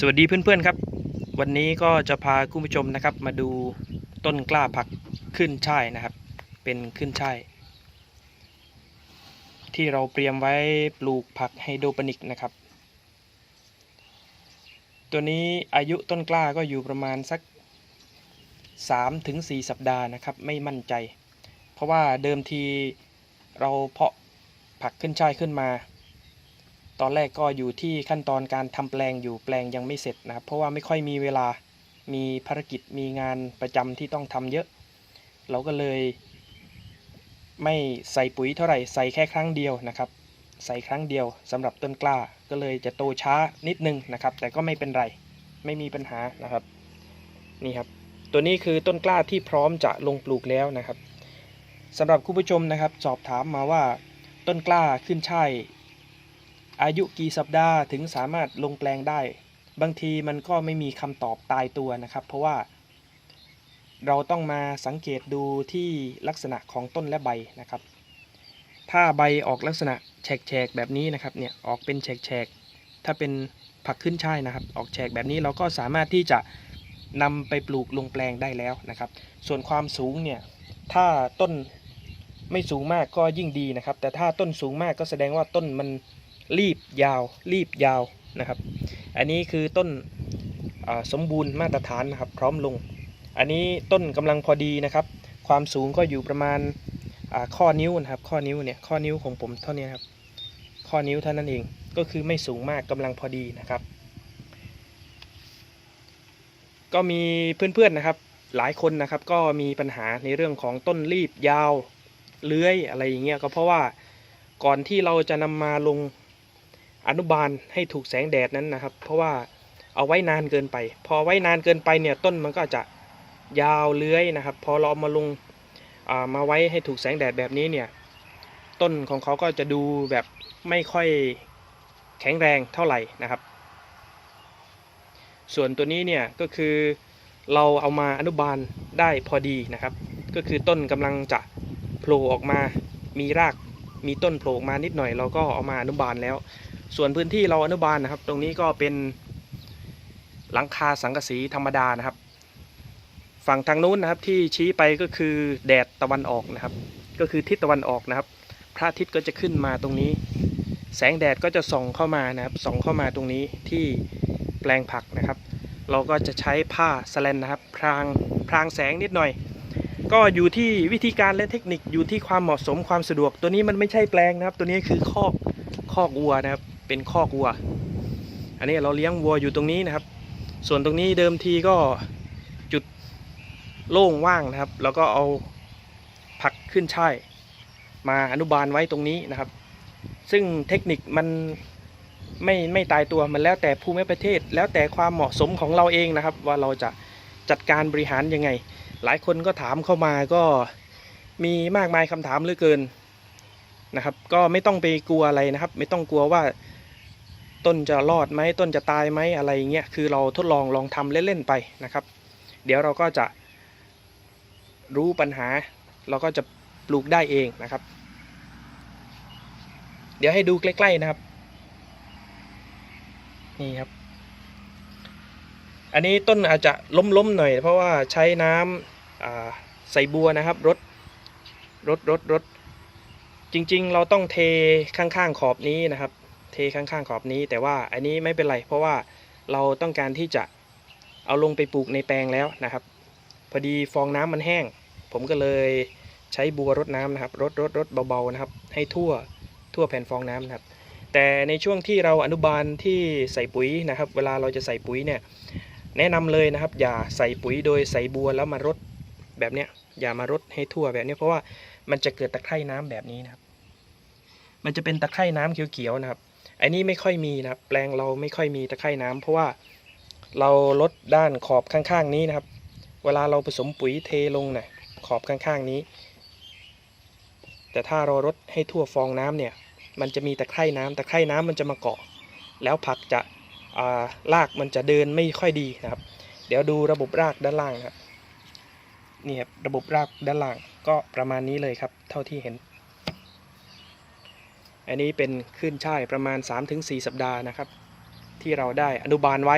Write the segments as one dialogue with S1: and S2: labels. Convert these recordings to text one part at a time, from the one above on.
S1: สวัสดีเพื่อนๆครับ วันนี้ก็จะพาคุณผู้ชมนะครับ มาดูต้นกล้าผักขึ้นช่ายนะครับ เป็นขึ้นช่ายที่เราเตรียมไว้ปลูกผักไฮโดรปนิกนะครับ ตัวนี้อายุต้นกล้าก็อยู่ประมาณสัก3ถึง4สัปดาห์นะครับ ไม่มั่นใจ เพราะว่าเดิมทีเราเพาะผักขึ้นช่ายขึ้นมา ตอนแรกก็อยู่ที่ขั้นตอนการทำแปลงอยู่แปลงยังไม่เสร็จนะครับ เพราะว่าไม่ค่อยมีเวลามีภารกิจมีงานประจำที่ต้องทำเยอะ เราก็เลยไม่ใส่ปุ๋ยเท่าไหร่ใส่แค่ครั้งเดียวนะครับ ใส่ครั้งเดียวสำหรับต้นกล้าก็เลยจะโตช้านิดนึงนะครับ แต่ก็ไม่เป็นไรไม่มีปัญหานะครับนี่ครับ ตัวนี้คือต้นกล้าที่พร้อมจะลงปลูกแล้วนะครับสำหรับคุณผู้ชมนะครับ สอบถามมาว่าต้นกล้าขึ้นช่าย อายุกี่สัปดาห์ถึงสามารถลงแปลงได้ บางทีมันก็ไม่มีคำตอบตายตัวนะครับ เพราะว่า เราต้องมาสังเกตดูที่ลักษณะของต้นและใบนะครับ ถ้าใบออกลักษณะแฉกๆแบบนี้นะครับเนี่ยออกเป็นแฉกๆถ้าเป็นผักขึ้นช่ายนะครับ ออกแฉกแบบนี้เราก็สามารถที่จะนำไปปลูกลงแปลงได้แล้วนะครับ ส่วนความสูงเนี่ยถ้าต้นไม่สูงมากก็ยิ่งดีนะครับ แต่ถ้าต้นสูงมากก็แสดงว่าต้นมัน รีบยาวรีบยาวนะครับ อันนี้คือต้นสมบูรณ์มาตรฐานนะครับ พร้อมลง อันนี้ต้นกำลังพอดีนะครับ ความสูงก็อยู่ประมาณข้อนิ้วนะครับ ข้อนิ้วเนี่ยข้อนิ้วของผมเท่านี้ครับ ข้อนิ้วเท่านั้นเองก็คือไม่สูงมากกำลังพอดีนะครับ ก็มีเพื่อนๆนะครับ หลายคนนะครับ ก็มีปัญหาในเรื่องของต้นรีบยาวเลื้อยอะไรอย่างเงี้ยก็เพราะว่าก่อนที่เราจะนำมาลง อนุบาลให้ถูกแสงแดดนั้นนะครับ เพราะว่าเอาไว้นานเกินไป พอไว้นานเกินไปเนี่ยต้นมันก็จะยาวเลื้อยนะครับ พอเราเอามาลงามาไว้ให้ถูกแสงแดดแบบนี้เนี่ยต้นของเขาก็จะดูแบบไม่ค่อยแข็งแรงเท่าไหร่นะครับ ส่วนตัวนี้เนี่ยก็คือเราเอามาอนุบาลได้พอดีนะครับ ก็คือต้นกำลังจะโผล่ออกมา มีราก มีต้นโผล่ออกมานิดหน่อย เราก็เอามาอนุบาลแล้ว ส่วนพื้นที่เราอนุบาลนะครับ ตรงนี้ก็เป็นหลังคาสังกะสีธรรมดานะครับ ฝั่งทางนู้นนะครับที่ชี้ไปก็คือแดดตะวันออกนะครับ ก็คือทิศตะวันออกนะครับ พระอาทิตย์ก็จะขึ้นมาตรงนี้ แสงแดดก็จะส่องเข้ามานะครับส่องเข้ามาตรงนี้ที่แปลงผักนะครับ เราก็จะใช้ผ้าสแลนนะครับ พรางพรางแสงนิดหน่อย ก็อยู่ที่วิธีการและเทคนิคอยู่ที่ความเหมาะสมความสะดวก ตัวนี้มันไม่ใช่แปลงนะครับ ตัวนี้คือคอกคอกวัวนะครับ เป็นคอกวัว อันนี้เราเลี้ยงวัวอยู่ตรงนี้นะครับ ส่วนตรงนี้เดิมทีก็จุดโล่งว่างนะครับ แล้วก็เอาผักขึ้นช่ายมาอนุบาลไว้ตรงนี้นะครับ ซึ่งเทคนิคมันไม่ไม่ตายตัวมันแล้วแต่ภูมิประเทศ แล้วแต่ความเหมาะสมของเราเองนะครับ ว่าเราจะจัดการบริหารยังไง หลายคนก็ถามเข้ามาก็มีมากมายคำถามเหลือเกินนะครับ ก็ไม่ต้องไปกลัวอะไรนะครับ ไม่ต้องกลัวว่า ต้นจะรอดไหมต้นจะตายไหมอะไรเงี้ยคือเราทดลองลองทำเล่นๆไปนะครับ เดี๋ยวเราก็จะรู้ปัญหา เราก็จะปลูกได้เองนะครับ เดี๋ยวให้ดูใกล้ๆนะครับ นี่ครับ อันนี้ต้นอาจจะล้มๆหน่อย เพราะว่าใช้น้ำใส่บัวนะครับรดรดรดรดจริงๆ เราต้องเทข้างๆขอบนี้นะครับ เทข้างๆขอบนี้ แต่ว่าอันนี้ไม่เป็นไร เพราะว่าเราต้องการที่จะเอาลงไปปลูกในแปลงแล้วนะครับ พอดีฟองน้ำมันแห้ง ผมก็เลยใช้บัวรดน้ำนะครับรดรดรดเบาๆนะครับ ให้ทั่วทั่วแผ่นฟองน้ำนะครับ แต่ในช่วงที่เราอนุบาลที่ใส่ปุ๋ยนะครับ เวลาเราจะใส่ปุ๋ยเนี่ยแนะนำเลยนะครับ อย่าใส่ปุ๋ยโดยใส่บัวแล้วมารดแบบเนี้ยอย่ามารดให้ทั่วแบบเนี้ยเพราะว่ามันจะเกิดตะไคร่น้ำแบบนี้นะครับ มันจะเป็นตะไคร่น้ำเขียวๆนะครับ อันนี้ไม่ค่อยมีนะครับ แปลงเราไม่ค่อยมีตะไคร่น้ำเพราะว่าเราลดด้านขอบข้างๆนี้นะครับ เวลาเราผสมปุ๋ยเทลงนี่ยขอบข้างๆนี้ แต่ถ้าเรารดให้ทั่วฟองน้ำเนี่ย มันจะมีตะไคร่น้ำตะไคร่น้ำมันจะมาเกาะ แล้วผักจะอ่ารากมันจะเดินไม่ค่อยดีนะครับ เดี๋ยวดูระบบรากด้านล่างนะครับนี่ครับระบบรากด้านล่างก็ประมาณนี้เลยครับ เท่าที่เห็น อันนี้เป็นขึ้นช่ายประมาณ 3-4 สัปดาห์นะครับ ที่เราได้อนุบาลไว้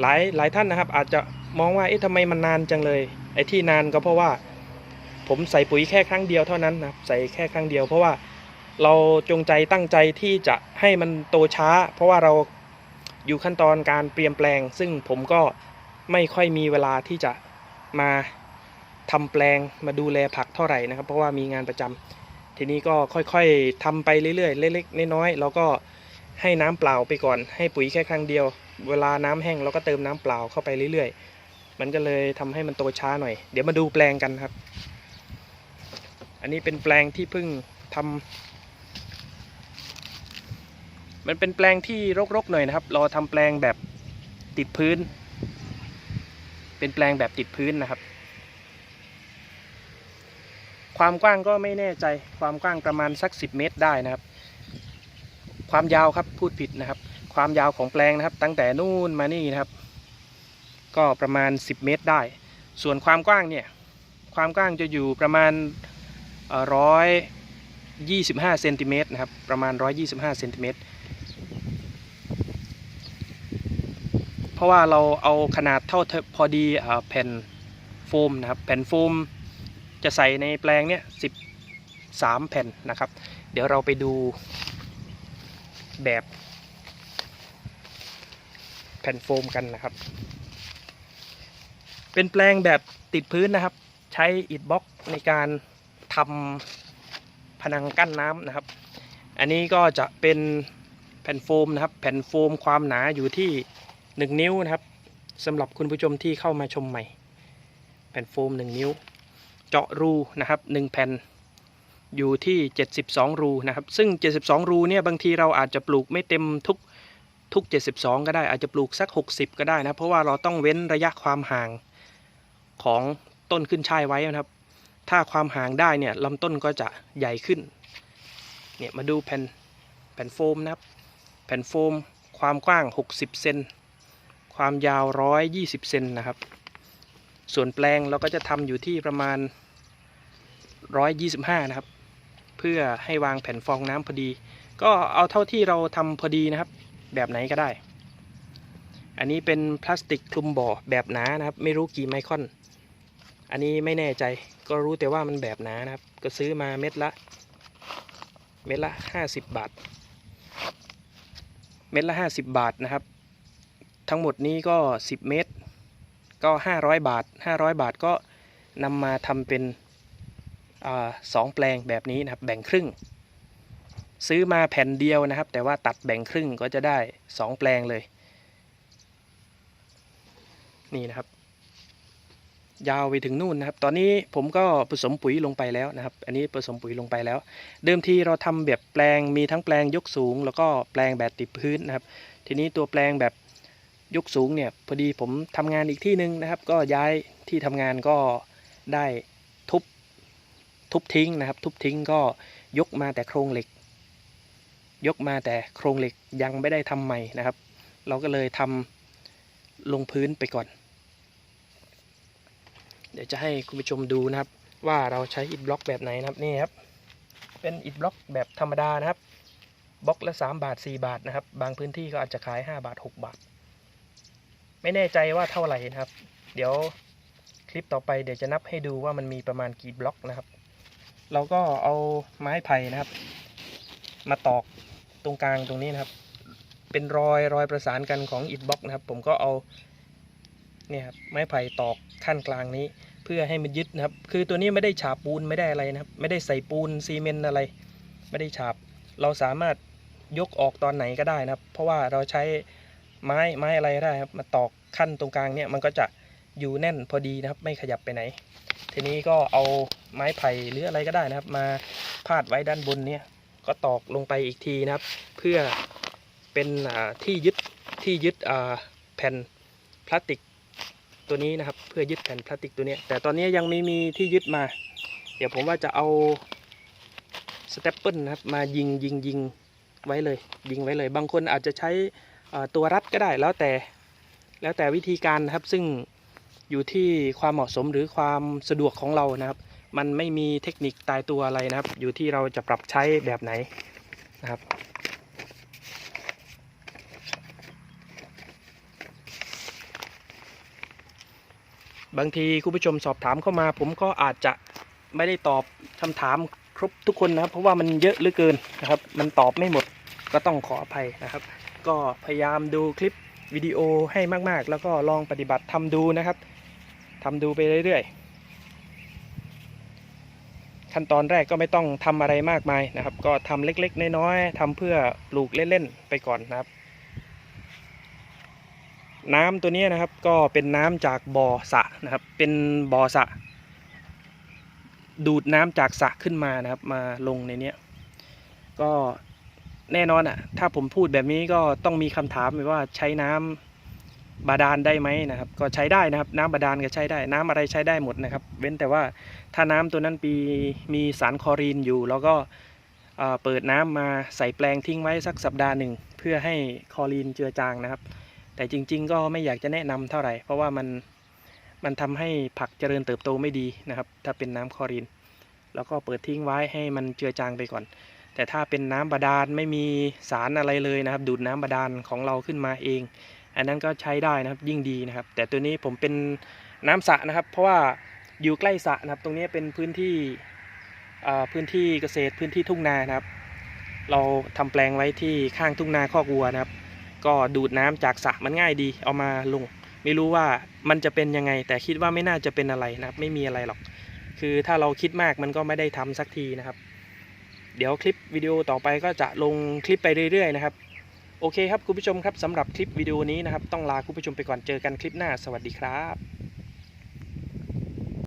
S1: หลายหลายท่านนะครับ อาจจะมองว่าเอ๊ะทำไมมันนานจังเลยไอ้ที่นานก็เพราะว่า ผมใส่ปุ๋ยแค่ครั้งเดียวเท่านั้นนะครับใส่แค่ครั้งเดียว เพราะว่าเราจงใจตั้งใจที่จะให้มันโตช้า เพราะว่าเราอยู่ขั้นตอนการเปลี่ยนแปลง ซึ่งผมก็ไม่ค่อยมีเวลาที่จะมาทำแปลงมาดูแลผักเท่าไหร่นะครับ เพราะว่ามีงานประจำ ทีนี้ก็ค่อยๆทำไปเรื่อยๆ เล็กๆน้อยๆแล้วก็ให้น้ำเปล่าไปก่อน ให้ปุ๋ยแค่ครั้งเดียว เวลาน้ำแห้งเราก็เติมน้ำเปล่าเข้าไปเรื่อยๆ มันก็เลยทำให้มันโตช้าหน่อย เดี๋ยวมาดูแปลงกันครับ อันนี้เป็นแปลงที่เพิ่งทำมันเป็นแปลงที่รกๆหน่อยนะครับ เราทำแปลงแบบติดพื้น เป็นแปลงแบบติดพื้นนะครับ ความกว้างก็ไม่แน่ใจความกว้างประมาณสัก 10 เมตรได้นะครับ ความยาวครับพูดผิดนะครับ ความยาวของแปลงนะครับ ตั้งแต่นู่นมานี่นะครับ ก็ประมาณ 10 เมตรได้ ส่วนความกว้างเนี่ยความกว้างจะอยู่ประมาณร้อยยี่สิบห้าเซนติเมตรนะครับประมาณร้อยยี่สิบห้าเซนติเมตรเพราะว่าเราเอาขนาดเท่าพอดีแผ่นโฟมนะครับแผ่นโฟม จะใส่ในแปลงเนี่ยสิบสามแผ่นนะครับ เดี๋ยวเราไปดูแบบแผ่นโฟมกันนะครับ เป็นแปลงแบบติดพื้นนะครับ ใช้อิฐบล็อกในการทำผนังกั้นน้ำนะครับ อันนี้ก็จะเป็นแผ่นโฟมนะครับ แผ่นโฟมความหนาอยู่ที่ 1 นิ้วนะครับสำหรับคุณผู้ชมที่เข้ามาชมใหม่ แผ่นโฟม 1 นิ้ว เจาะรูนะครับ1แผ่นอยู่ที่ 72 รูนะครับซึ่ง 72 รูเนี่ยบางทีเราอาจจะปลูกไม่เต็มทุกทุก 72 ก็ได้อาจจะปลูกสัก 60 ก็ได้นะเพราะว่าเราต้องเว้นระยะความห่างของต้นขึ้นช่ายไว้นะครับ ถ้าความห่างได้เนี่ยลำต้นก็จะใหญ่ขึ้นเนี่ยมาดูแผ่นแผ่นโฟมนะครับ แผ่นโฟมความกว้าง 60 เซนความยาว 120 เซนนะครับ ส่วนแปลงเราก็จะทำอยู่ที่ประมาณ 125 นะครับ เพื่อให้วางแผ่นฟองน้ำพอดี ก็เอาเท่าที่เราทำพอดีนะครับ แบบไหนก็ได้ อันนี้เป็นพลาสติกคลุมบ่อแบบหนานะครับ ไม่รู้กี่ไมครอน อันนี้ไม่แน่ใจ ก็รู้แต่ว่ามันแบบหนานะครับ ก็ซื้อมาเม็ดละ เม็ดละ 50 บาท เม็ดละ 50 บาทนะครับ ทั้งหมดนี้ก็ 10 เม็ดก็ 500 บาท 500 บาทก็นำมาทำเป็น สองแปลงแบบนี้นะครับแบ่งครึ่ง ซื้อมาแผ่นเดียวนะครับ แต่ว่าตัดแบ่งครึ่งก็จะได้ 2 แปลงเลย นี่นะครับ ยาวไปถึงนู่นนะครับ ตอนนี้ผมก็ผสมปุ๋ยลงไปแล้วนะครับ อันนี้ผสมปุ๋ยลงไปแล้ว เดิมทีเราทำแบบแปลงมีทั้งแปลงยกสูง แล้วก็แปลงแบบติดพื้นนะครับ ทีนี้ตัวแปลงแบบยกสูงเนี่ยพอดีผมทำงานอีกที่หนึ่งนะครับ ก็ย้ายที่ทำงานก็ได้ ทุบทิ้งนะครับ ทุบทิ้งก็ยกมาแต่โครงเหล็ก ยกมาแต่โครงเหล็กยังไม่ได้ทำใหม่นะครับ เราก็เลยทำลงพื้นไปก่อน เดี๋ยวจะให้คุณผู้ชมดูนะครับ ว่าเราใช้อิฐบล็อกแบบไหนนะครับนี่ครับ เป็นอิฐบล็อกแบบธรรมดานะครับบล็อกละ 3 บาท 4 บาทนะครับ บางพื้นที่ก็อาจจะขาย 5 บาท 6 บาท ไม่แน่ใจว่าเท่าไหร่นะครับ เดี๋ยวคลิปต่อไปเดี๋ยวจะนับให้ดูว่ามันมีประมาณกี่บล็อกนะครับ เราก็เอาไม้ไผ่นะครับ มาตอกตรงกลางตรงนี้นะครับ เป็นรอยรอยประสานกันของอิฐบล็อกนะครับ ผมก็เอาเนี่ยครับไม้ไผ่ตอกขั้นกลางนี้ เพื่อให้มันยึดนะครับ คือตัวนี้ไม่ได้ฉาบปูนไม่ได้อะไรนะครับ ไม่ได้ใส่ปูนซีเมนต์อะไร ไม่ได้ฉาบ เราสามารถยกออกตอนไหนก็ได้นะครับ เพราะว่าเราใช้ไม้ไม้อะไรก็ได้ครับมาตอกขั้นตรงกลางเนี่ยมันก็จะ อยู่แน่นพอดีนะครับ ไม่ขยับไปไหน ทีนี้ก็เอาไม้ไผ่หรืออะไรก็ได้นะครับ มาพาดไว้ด้านบนเนี่ยก็ตอกลงไปอีกทีนะครับ เพื่อเป็นที่ยึดที่ยึดแผ่นพลาสติกตัวนี้นะครับ เพื่อยึดแผ่นพลาสติกตัวนี้ แต่ตอนนี้ยังไม่มีที่ยึดมา เดี๋ยวผมว่าจะเอาสเตปเปิลนะครับมายิงยิงยิงไว้เลย ยิงไว้เลย บางคนอาจจะใช้ตัวรัดก็ได้แล้วแต่แล้วแต่วิธีการนะครับซึ่ง อยู่ที่ความเหมาะสมหรือความสะดวกของเรานะครับ มันไม่มีเทคนิคตายตัวอะไรนะครับ อยู่ที่เราจะปรับใช้แบบไหนนะครับบางทีคุณผู้ชมสอบถามเข้ามา ผมก็อาจจะไม่ได้ตอบคำถามครบทุกคนนะครับ เพราะว่ามันเยอะหรือเกินนะครับ มันตอบไม่หมดก็ต้องขออภัยนะครับ ก็พยายามดูคลิปวิดีโอให้มากๆ แล้วก็ลองปฏิบัติทำดูนะครับ ทำดูไปเรื่อยๆ ขั้นตอนแรกก็ไม่ต้องทำอะไรมากมายนะครับ ก็ทำเล็กๆ น้อยๆทำเพื่อปลูกเล่นๆ ไปก่อนนะครับ น้ำตัวนี้นะครับก็เป็นน้ำจากบ่อสระนะครับ เป็นบ่อสระดูดน้ำจากสระขึ้นมานะครับ มาลงในนี้ก็แน่นอนอะ ถ้าผมพูดแบบนี้ก็ต้องมีคำถามว่าใช้น้ำ บาดาลได้ไหมนะครับ ก็ใช้ได้นะครับ น้ำบาดาลก็ใช้ได้ น้ำอะไรใช้ได้หมดนะครับ เว้นแต่ว่าถ้าน้ำตัวนั้นปีมีสารคลอรีนอยู่ แล้วก็เเปิดน้ำมาใส่แปลงทิ้งไว้สักสัปดาห์หนึ่งเพื่อให้คลอรีนเจือจางนะครับ แต่จริง ๆ ก็ไม่อยากจะแนะนำเท่าไหร่ เพราะว่ามันมันทำให้ผักเจริญเติบโตไม่ดีนะครับ ถ้าเป็นน้ำคลอรีน แล้วก็เปิดทิ้งไว้ให้มันเจือจางไปก่อน แต่ถ้าเป็นน้ำบาดาลไม่มีสารอะไรเลยนะครับ ดูดน้ำบาดาลของเราขึ้นมาเอง อันนั้นก็ใช้ได้นะครับยิ่งดีนะครับ แต่ตัวนี้ผมเป็นน้ำสระนะครับ เพราะว่าอยู่ใกล้สระนะครับ ตรงนี้เป็นพื้นที่พื้นที่เกษตรพื้นที่ทุ่งนานะครับ เราทำแปลงไว้ที่ข้างทุ่งนาคอกวัวนะครับ ก็ดูดน้ำจากสระมันง่ายดี เอามาลง ไม่รู้ว่ามันจะเป็นยังไง แต่คิดว่าไม่น่าจะเป็นอะไรนะครับ ไม่มีอะไรหรอก คือถ้าเราคิดมากมันก็ไม่ได้ทำสักทีนะครับ เดี๋ยวคลิปวิดีโอต่อไปก็จะลงคลิปไปเรื่อยๆนะครับ โอเคครับคุณผู้ชมครับสำหรับคลิปวิดีโอนี้นะครับต้องลาคุณผู้ชมไปก่อนเจอกันคลิปหน้าสวัสดีครับ